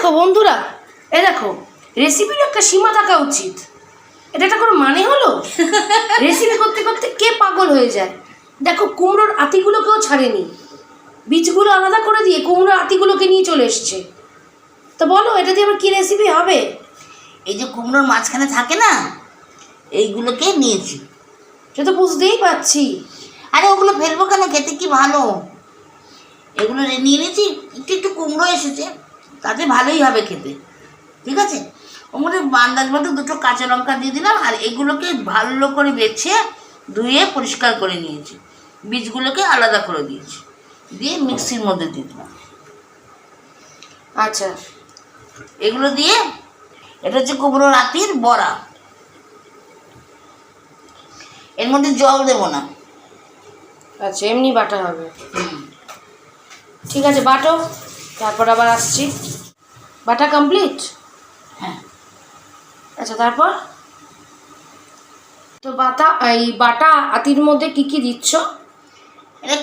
দেখো বন্ধুরা এ দেখো রেসিপির একটা সীমা থাকা উচিত। এটা একটা কোনো মানে হলো? রেসিপি করতে করতে কে পাগল হয়ে যায়? দেখো কুমড়োর আতিগুলোকেও ছাড়েনি। বীজগুলো আলাদা করে দিয়ে কুমড়োর আতিগুলোকে নিয়ে চলে এসছে। তো বলো এটা দিয়ে আমার কী রেসিপি হবে? এই যে কুমড়োর মাঝখানে থাকে না এইগুলোকে নিয়েছি। সে তো বুঝতেই পারছি। আরে ওগুলো ফেলব কেন? খেতে কি ভালো? এগুলো নিয়ে নিয়েছি একটু একটু কুমড়ো এসেছে। তাতে ভালোই হবে খেতে। ঠিক আছে? ওর মধ্যে আন্দাজ মতো দুটো কাঁচা লঙ্কা দিয়ে দিলাম আর এগুলোকে ভালো করে বেছে ধুয়ে পরিষ্কার করে নিয়েছি। বীজগুলোকে আলাদা করে দিয়েছি। দিয়ে মিক্সির মধ্যে দিয়ে দিলাম। আচ্ছা। এগুলো দিয়ে এটা হচ্ছে কুমড়ো রাতির বড়া। এর মধ্যে জল দেবো না। আচ্ছা এমনি বাটা হবে। ঠিক আছে বাটো। তারপর আবার আসছি। বাটা কমপ্লিট হ্যাঁ। আচ্ছা তারপর? তো বাটা এই বাটা আতির মধ্যে কি কি দিচ্ছ? এটা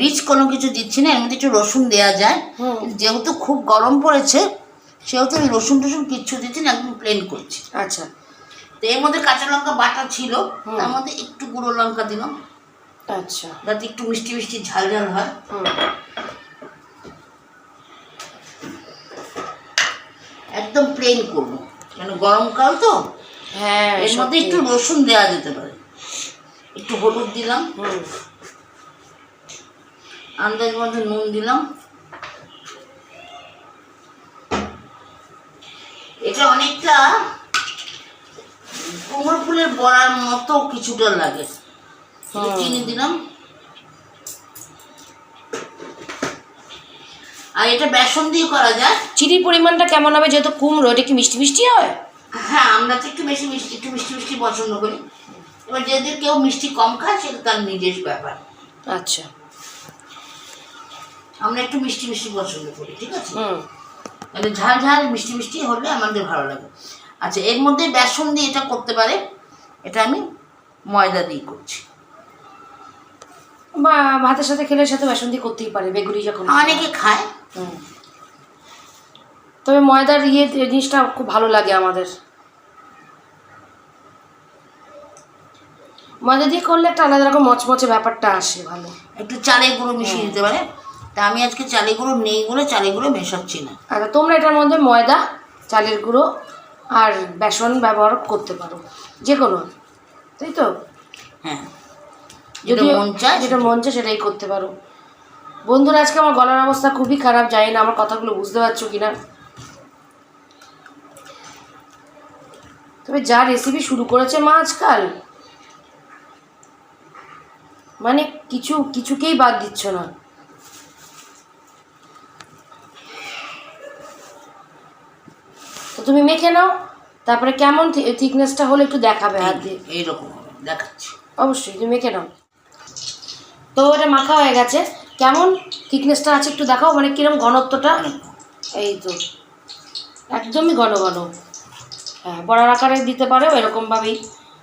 রিচ কোনো কিছু দিচ্ছি না এর মধ্যে একটু রসুন দেওয়া যায়। যেহেতু খুব গরম পড়েছে সেহেতু আমি রসুন টসুন কিচ্ছু দিচ্ছি না একদম প্লেন করছি। আচ্ছা। তো এর মধ্যে কাঁচা লঙ্কা বাটা ছিল। তার মধ্যে একটু গুঁড়ো লঙ্কা দিলাম। আচ্ছা। যাতে একটু মিষ্টি মিষ্টি ঝাল ঝাল হয়। একদম প্লেন করব। মানে গরমকাল তো? হ্যাঁ এর মধ্যে একটু রসুন দেওয়া যেতে পারে। একটু হলুদ দিলাম। আন্দাজ মতো নুন দিলাম। এটা অনেকটা কুমড়ো ফুলের বড়ার মতো কিছুটা লাগে। চিনি দিলাম। আর এটা বেসন দিয়ে করা যায়। চিনির পরিমাণটা কেমন হবে যেহেতু কুমড়ো এটা কি মিষ্টি মিষ্টি হয়? হ্যাঁ আমরা তো একটু বেশি মিষ্টি একটু মিষ্টি মিষ্টি পছন্দ করি। এবার যদি কেউ মিষ্টি কম খায় সেটা তার নিজের ব্যাপার। আচ্ছা। আমরা একটু মিষ্টি মিষ্টি পছন্দ করি ঠিক আছে? মানে ঝাল ঝাল মিষ্টি মিষ্টি হলে আমাদের ভালো লাগে। আচ্ছা এর মধ্যে বেসন দিয়ে এটা করতে পারে এটা আমি ময়দা দিয়ে করছি। বা ভাতের সাথে খেলে সাথে বেসন দিয়ে করতেই পারে বেগুনি যখন অনেকে খায়। তবে ময়দার ইয়ে জিনিসটা খুব ভালো লাগে আমাদের। ময়দা দিয়ে করলে একটা আলাদা রকম মচমচে ব্যাপারটা আসে ভালো। একটু চালের গুঁড়ো মিশিয়ে দিতে পারে। তা আমি আজকে চালের গুঁড়ো নেই বলে চালের গুঁড়ো মেশাচ্ছি না। আচ্ছা তোমরা এটার মধ্যে ময়দা চালের গুঁড়ো আর বেসন ব্যবহার করতে পারো যে কোনো তাই তো? হ্যাঁ। যেটা যদিও মন চায় যেটা মন চায় সেটাই করতে পারো। বন্ধুরা আজকে আমার গলার অবস্থা খুবই খারাপ জানি না আমার কথাগুলো বুঝতে পারছ কিনা। তবে যা রেসিপি শুরু করেছে মা আজকাল মানে কিছু কিছুকেই বাদ দিচ্ছ না। তো তুমি মেখে নাও তারপরে কেমন থিকনেসটা হলে একটু দেখাবে হাত দিয়ে। এইরকম দেখাচ্ছি। অবশ্যই তুমি মেখে নাও। তো এটা মাখা হয়ে গেছে। কেমন? থিকনেসটা আছে একটু দেখাও মানে কিরম ঘনত্বটা? এই তো। একদমই ঘন ঘন। হ্যাঁ বড়ার আকারে দিতে পারো এরকমভাবেই।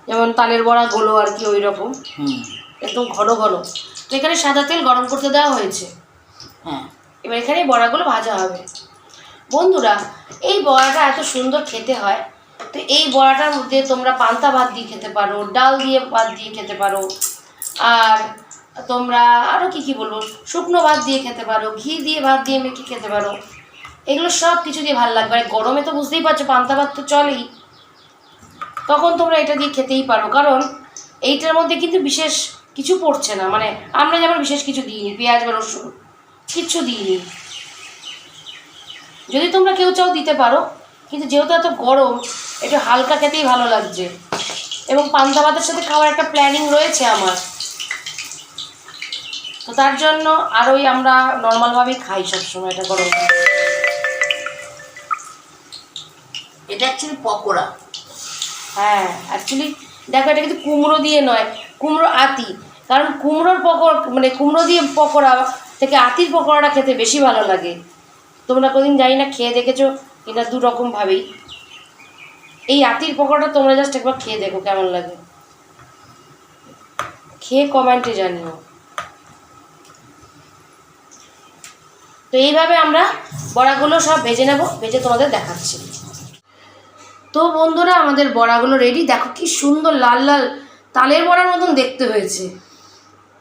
যেমন তালের বড়া গোলো আর কি ওই রকম একদম ঘন ঘন। তো এখানে সাদা তেল গরম করতে দেওয়া হয়েছে। হ্যাঁ। এবার এখানে বড়াগুলো ভাজা হবে। বন্ধুরা এই বড়াটা এত সুন্দর খেতে হয়। তো এই বড়াটার মধ্যে তোমরা পান্তা ভাত দিয়ে খেতে পারো ডাল দিয়ে ভাত দিয়ে খেতে পারো। আর তোমরা আরও কি কি বলব? শুকনো ভাত দিয়ে খেতে পারো, ঘি দিয়ে ভাত দিয়ে মেখে খেতে পারো। এগুলো সব কিছু দিয়ে ভালো লাগবে। আর গরমে তো বুঝতেই পারছ, পান্তা ভাত তো চলেই। তখন তোমরা এটা দিয়ে খেতেই পারো। কারণ এইটার মধ্যে কিন্তু বিশেষ কিছু পড়ছে না। মানে আমরা যেমন বিশেষ কিছু দিইনি, পেঁয়াজ বা রসুন, কিচ্ছু দিইনি। যদি তোমরা কেউ চাও দিতে পারো, কিন্তু যেহেতু এত গরম, একটু হালকা খেতেই ভালো লাগছে। এবং পান্তা ভাতের সাথে খাওয়ার একটা প্ল্যানিং রয়েছে আমার। তো তার জন্য আরোই আমরা নর্মালভাবেই খাই সবসময় এটা গরম এটা অ্যাকচুয়ালি পকোড়া। হ্যাঁ অ্যাকচুয়ালি দেখো এটা কিন্তু কুমড়ো দিয়ে নয় কুমড়ো আতি। কারণ কুমড়োর পকোড়া মানে কুমড়ো দিয়ে পকোড়া থেকে আতির পকোড়াটা খেতে বেশি ভালো লাগে। তোমরা কোদিন জানি না খেয়ে দেখেছ এটা দু রকমভাবেই এই আতির পকোড়াটা তোমরা জাস্ট একবার খেয়ে দেখো কেমন লাগে। খেয়ে কমেন্টে জানিও। তো এইভাবে আমরা বড়াগুলো সব ভেজে নেব, ভেজে তোমাদের দেখাচ্ছি। তো বন্ধুরা, আমাদের বড়াগুলো রেডি দেখো কি সুন্দর লাল লাল তালের বড়ার মতন দেখতে হয়েছে।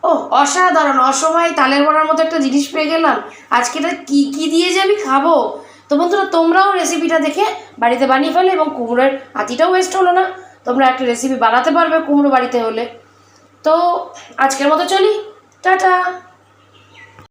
ও অসাধারণ। অসময়ে তালের বড়ার মতো একটা জিনিস পেয়ে গেলাম। আজকে এটা কী কী দিয়ে যে আমি খাব? তো বন্ধুরা, তোমরাও রেসিপিটা দেখে বাড়িতে বানিয়ে ফেলে এবং কুমড়োর আতিটাও ওয়েস্ট হলো না। তোমরা একটা রেসিপি বানাতে পারবে কুমড়ো বাড়িতে হলে। তো আজকের মতো চলি। টাটা!